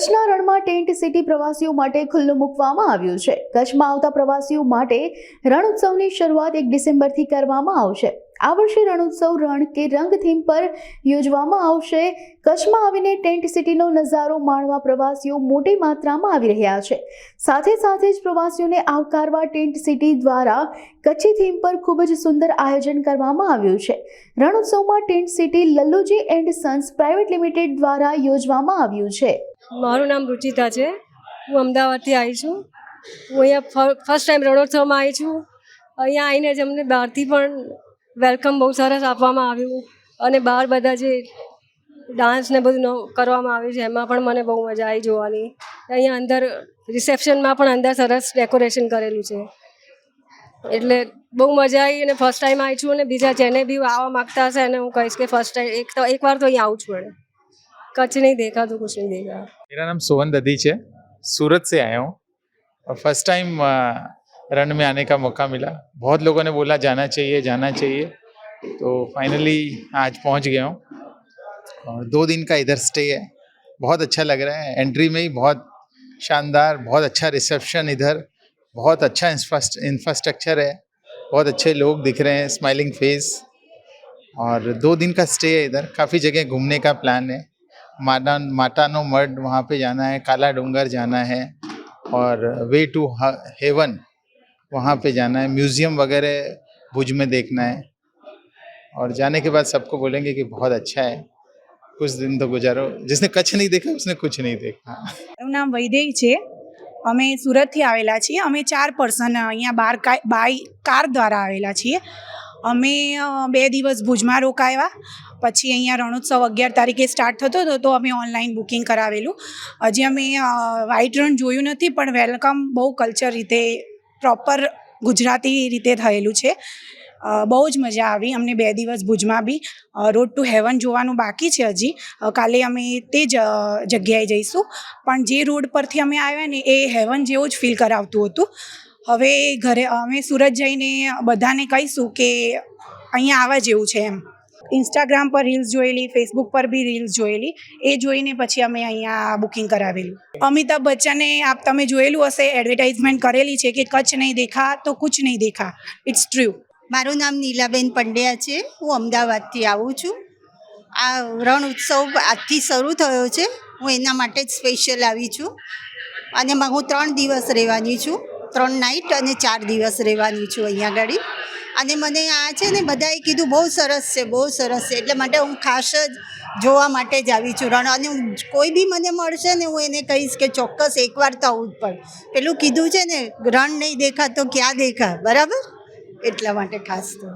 કચ્છના રણમાં tent city પ્રવાસીઓ માટે ખુલ્લું મૂકવામાં આવ્યું છે. કચ્છમાં આવતા પ્રવાસીઓ માટે રણ ઉત્સવની શરૂઆત એક ડિસેમ્બરથી કરવામાં આવશે. આ વર્ષે રણોત્સવ રણ કે રંગ થીમ પર યોજવામાં આવશે. કચ્છમાં આવીને ટેન્ટ સિટીનો નજારો માણવા પ્રવાસીઓ મોટી માત્રામાં આવી રહ્યા છે. સાથે સાથે જ પ્રવાસીઓને આવકારવા ટેન્ટ સિટી દ્વારા કચ્છી થીમ પર ખૂબ જ સુંદર આયોજન કરવામાં આવ્યું છે. રણોત્સવમાં tent city Lalluji and sons private limited દ્વારા યોજવામાં આવ્યું છે. મારું નામ રુચિતા છે. હું અમદાવાદથી આવી છું. હું અહીંયા ફર્સ્ટ ટાઈમ રણોત્સવમાં આવી છું. અહીંયા આવીને જ અમને બહારથી પણ વેલકમ બહુ સરસ આપવામાં આવ્યું અને બહાર બધા જે ડાન્સ ને બધું કરવામાં આવ્યું છે, એમાં પણ મને બહુ મજા આવી જોવાની. અહીંયા અંદર રિસેપ્શનમાં પણ અંદર સરસ ડેકોરેશન કરેલું છે. એટલે બહુ મજા આવી અને ફર્સ્ટ ટાઈમ આવી છું અને બીજા જેને બી આવવા માગતા હશે એને હું કહીશ કે ફર્સ્ટ ટાઈમ એક તો એકવાર તો અહીંયા આવું છું એને કચ્છ નહીં દેખાતું, કુછ નહીં દેખા મેરા નામ સોહન દધી છે. સુરત સે આયો હું. ફર્સ્ટ ટાઈમ रन में आने का मौका मिला। बहुत लोगों ने बोला, जाना चाहिए जाना चाहिए। तो फाइनली आज पहुँच गया हूँ। और दो दिन का इधर स्टे है। बहुत अच्छा लग रहा है। एंट्री में ही बहुत शानदार, बहुत अच्छा रिसेप्शन इधर। बहुत अच्छा इंफ्रास्ट्रक्चर है। बहुत अच्छे लोग दिख रहे हैं स्माइलिंग फेस और दो दिन का स्टे है इधर। काफ़ी जगह घूमने का प्लान है। माता माटानो मड वहाँ पे जाना है। काला डूंगर जाना है। और वे टू हेवन वहाँ पे जाना है म्यूज़ियम वगैरह भुज में देखना है और जाने के बाद सबको बोलेंगे कि बहुत अच्छा है कुछ दिन तो गुजारो जिसने कच्छ नहीं देखा उसने कुछ नहीं देखा મારું નામ વૈદેહી છે અમે સુરતથી આવેલા છીએ અમે ચાર પર્સન અહીંયા બાર કા- બાય કાર દ્વારા આવેલા છીએ અમે અ, બે દિવસ ભુજમાં રોકાયા પછી અહીંયા રણોત્સવ અગિયાર તારીખે સ્ટાર્ટ થતો હતો તો અમે ઓનલાઈન બુકિંગ કરાવેલું હજી અમે વ્હાઇટ રણ જોયું નથી પણ વેલકમ બહુ કલ્ચર રીતે પ્રોપર ગુજરાતી રીતે થયેલું છે. બહુ જ મજા આવી. અમને બે દિવસ ભુજમાં બી રોડ ટુ હેવન જોવાનું બાકી છે હજી. કાલે અમે તે જ જગ્યાએ જઈશું. પણ જે રોડ પરથી અમે આવ્યા ને, એ હેવન જેવું જ ફીલ કરાવતું હતું. હવે ઘરે, અમે સુરત જઈને બધાને કહીશું કે અહીંયા આવવા જેવું છે એમ. ઇન્સ્ટાગ્રામ પર રીલ્સ જોયેલી ફેસબુક પર બી રીલ્સ જોયેલી. એ જોઈને પછી અમે અહીંયા બુકિંગ કરાવેલું. અમિતાભ બચ્ચને આપ તમે જોયેલું હશે એડવર્ટાઇઝમેન્ટ કરેલી છે કે કચ્છ નહીં દેખા તો કુછ નહીં દેખા. ઇટ્સ ટ્રુ મારું નામ નીલાબેન પંડ્યા છે. હું અમદાવાદથી આવું છું. આ રણ ઉત્સવ આજથી શરૂ થયો છે. હું એના માટે જ સ્પેશિયલ આવી છું. અને હું ત્રણ દિવસ રહેવાની છું. ત્રણ નાઇટ અને ચાર દિવસ રહેવાની છું અહીંયા આગળ અને મને આ છે ને બધાએ કીધું બહુ સરસ છે, બહુ સરસ છે. એટલે માટે હું ખાસ જ જોવા માટે જ આવી છું. રણ અને હું કોઈ બી મને મળશે ને હું એને કહીશ કે ચોક્કસ એકવાર તો આવું જ પડે પેલું કીધું છે ને, રણ નહીં દેખા તો ક્યાં દેખા? બરાબર? એટલા માટે ખાસ તો.